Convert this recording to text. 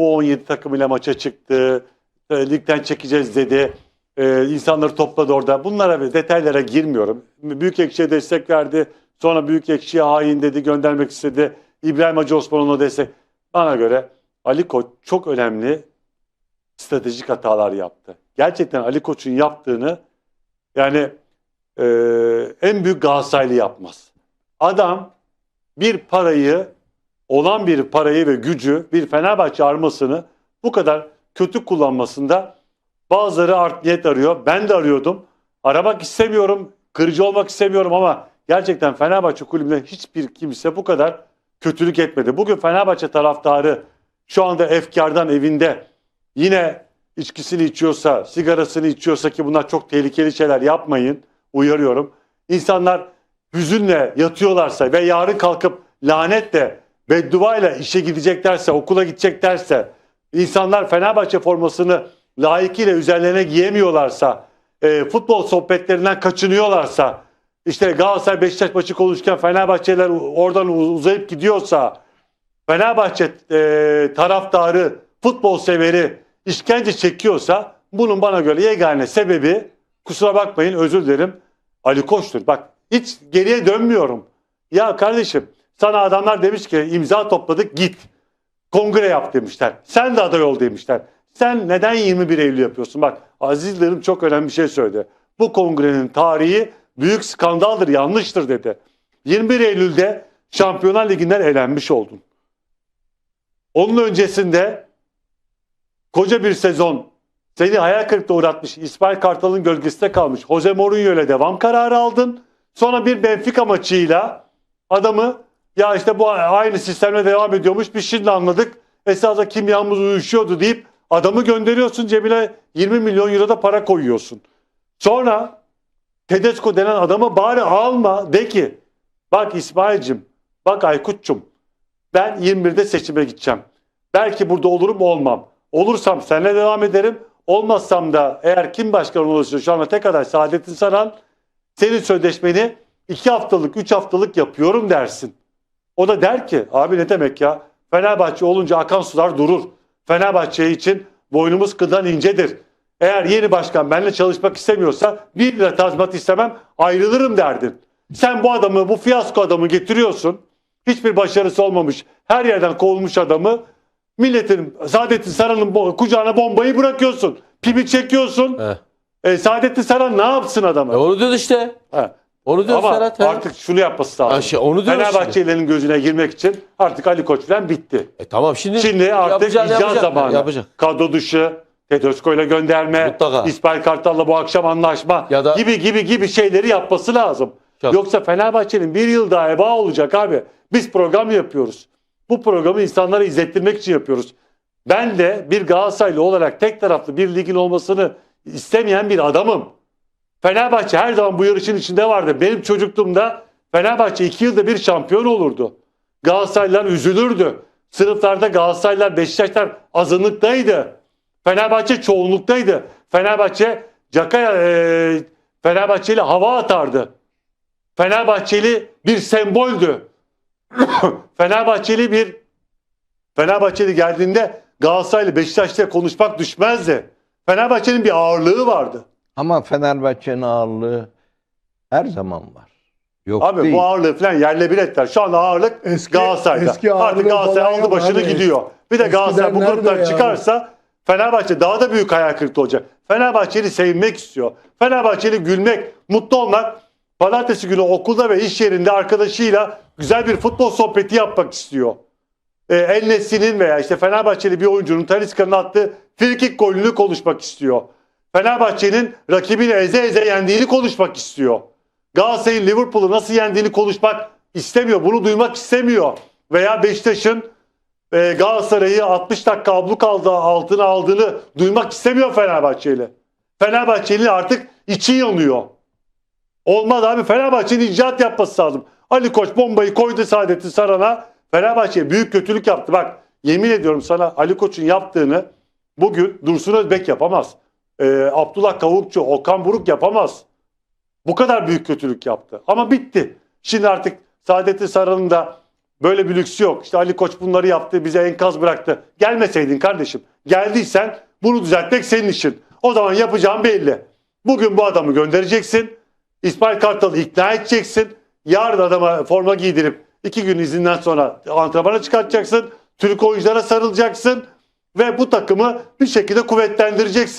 U17 takımıyla maça çıktı. E, ligden çekeceğiz dedi. E, insanları topladı orada. Bunlara ve detaylara girmiyorum. Büyük Ekşi'ye destek verdi. Sonra Büyük Ekşi'ye hain dedi, göndermek istedi. İbrahim Hacı Osman ona destek. Bana göre Ali Koç çok önemli stratejik hatalar yaptı. Gerçekten Ali Koç'un yaptığını yani e, en büyük Galatasaraylı yapmaz. Adam bir parayı olan bir parayı ve gücü bir Fenerbahçe armasını bu kadar kötü kullanmasında bazıları art niyet arıyor. Ben de arıyordum. Aramak istemiyorum, kırıcı olmak istemiyorum ama gerçekten Fenerbahçe kulübünden hiçbir kimse bu kadar kötülük etmedi. Bugün Fenerbahçe taraftarı şu anda efkardan evinde yine içkisini içiyorsa, sigarasını içiyorsa ki bunlar çok tehlikeli şeyler yapmayın. Uyarıyorum. İnsanlar hüzünle yatıyorlarsa ve yarın kalkıp lanetle, bedduayla işe gideceklerse, okula gideceklerse, insanlar Fenerbahçe formasını layıkıyla üzerlerine giyemiyorlarsa, e, futbol sohbetlerinden kaçınıyorlarsa, işte Galatasaray Beşiktaş maçı konuşurken Fenerbahçeler oradan uzayıp gidiyorsa, Fenerbahçe e, taraftarı, futbol severi işkence çekiyorsa bunun bana göre yegane sebebi kusura bakmayın özür dilerim Ali Koç'tur. Bak hiç geriye dönmüyorum. Ya kardeşim sana adamlar demiş ki imza topladık git. Kongre yap demişler. Sen de aday ol demişler. Sen neden 21 Eylül yapıyorsun? Bak Aziz Yıldırım çok önemli bir şey söyledi. Bu kongrenin tarihi büyük skandaldır, yanlıştır dedi. 21 Eylül'de Şampiyonlar Ligi'nden elenmiş oldun. Onun öncesinde koca bir sezon seni hayal kırıklığına uğratmış İsmail Kartal'ın gölgesinde kalmış. Jose Mourinho ile devam kararı aldın. Sonra bir Benfica maçıyla adamı ya işte bu aynı sistemle devam ediyormuş. Biz şimdi anladık. Esasında kimyamız uyuşuyordu deyip adamı gönderiyorsun cebine 20 milyon euro da para koyuyorsun. Sonra Tedesco denen adamı bari alma de ki bak İsmail'cim bak Aykut'cum ben 21'de seçime gideceğim. Belki burada olurum olmam. Olursam seninle devam ederim. Olmazsam da eğer kim başkan olursa şu anda tek aday Saadettin Saran senin sözleşmeni 2 haftalık 3 haftalık yapıyorum dersin. O da der ki abi ne demek ya Fenerbahçe olunca akan sular durur. Fenerbahçe için boynumuz kıldan incedir. Eğer yeni başkan benimle çalışmak istemiyorsa bir lira tazminat istemem ayrılırım derdin. Sen bu adamı bu fiyasko adamı getiriyorsun. Hiçbir başarısı olmamış her yerden kovulmuş adamı milletin Saadettin Saran'ın kucağına bombayı bırakıyorsun. Pipi çekiyorsun. He. E, Saadettin Saran ne yapsın adamı? E onu diyoruz işte. Ha. Onu diyoruz Ama Serhat. he. artık şunu yapması lazım. Ha, şey, onu diyoruz Fenerbahçelilerin gözüne girmek için artık Ali Koç falan bitti. E tamam şimdi, Şimdi artık yapacağını icra yapacak. zamanı. Yapacak. Kadro dışı, Tedesco ile gönderme, Mutlaka. İsmail Kartal'la bu akşam anlaşma Ya da- gibi gibi gibi şeyleri yapması lazım. Çok. Yoksa Fenerbahçe'nin bir yıl daha eba olacak abi. Biz program yapıyoruz. Bu programı insanlara izlettirmek için yapıyoruz. Ben de bir Galatasaraylı olarak tek taraflı bir ligin olmasını istemeyen bir adamım. Fenerbahçe her zaman bu yarışın içinde vardı. Benim çocukluğumda Fenerbahçe iki yılda bir şampiyon olurdu. Galatasaraylılar üzülürdü. Sınıflarda Galatasaraylılar, Beşiktaşlar azınlıktaydı. Fenerbahçe çoğunluktaydı. Fenerbahçe Cakaya e, Fenerbahçeli hava atardı. Fenerbahçeli bir semboldü. Fenerbahçeli bir Fenerbahçeli geldiğinde Galatasaraylı Beşiktaş'ta konuşmak düşmezdi. Fenerbahçe'nin bir ağırlığı vardı. Ama Fenerbahçe'nin ağırlığı her zaman var. Yok Abi değil. bu ağırlığı falan yerle bir ettiler. Şu anda ağırlık Eski- Galatasaray'da. eski Artık Galatasaray aldı başını abi. gidiyor. Bir de Galatasaray bu gruptan çıkarsa Fenerbahçe daha da büyük hayal kırıklığı olacak. Fenerbahçeli sevinmek istiyor. Fenerbahçeli gülmek, mutlu olmak. Pazartesi günü okulda ve iş yerinde arkadaşıyla güzel bir futbol sohbeti yapmak istiyor. Ee, El Nesli'nin veya işte Fenerbahçeli bir oyuncunun Talisca'nın attığı frikik golünü konuşmak istiyor. Fenerbahçe'nin rakibini eze eze yendiğini konuşmak istiyor. Galatasaray'ın Liverpool'u nasıl yendiğini konuşmak istemiyor. Bunu duymak istemiyor. Veya Beşiktaş'ın e, Galatasaray'ı 60 dakika abluk aldı, altına aldığını duymak istemiyor Fenerbahçeli. Fenerbahçeli artık içi yanıyor. Olmaz abi Fenerbahçe'nin icraat yapması lazım. Ali Koç bombayı koydu Saadettin Saran'a. Fenerbahçe'ye büyük kötülük yaptı. Bak yemin ediyorum sana Ali Koç'un yaptığını bugün Dursun Özbek yapamaz. Ee, Abdullah Kavukçu, Okan Buruk yapamaz. Bu kadar büyük kötülük yaptı. Ama bitti. Şimdi artık Saadettin Saran'ın da Böyle bir lüksü yok. İşte Ali Koç bunları yaptı, bize enkaz bıraktı. Gelmeseydin kardeşim. Geldiysen bunu düzeltmek senin işin. O zaman yapacağın belli. Bugün bu adamı göndereceksin. İsmail Kartal'ı ikna edeceksin. Yarın adama forma giydirip iki gün izinden sonra antrenmana çıkartacaksın. Türk oyunculara sarılacaksın. Ve bu takımı bir şekilde kuvvetlendireceksin.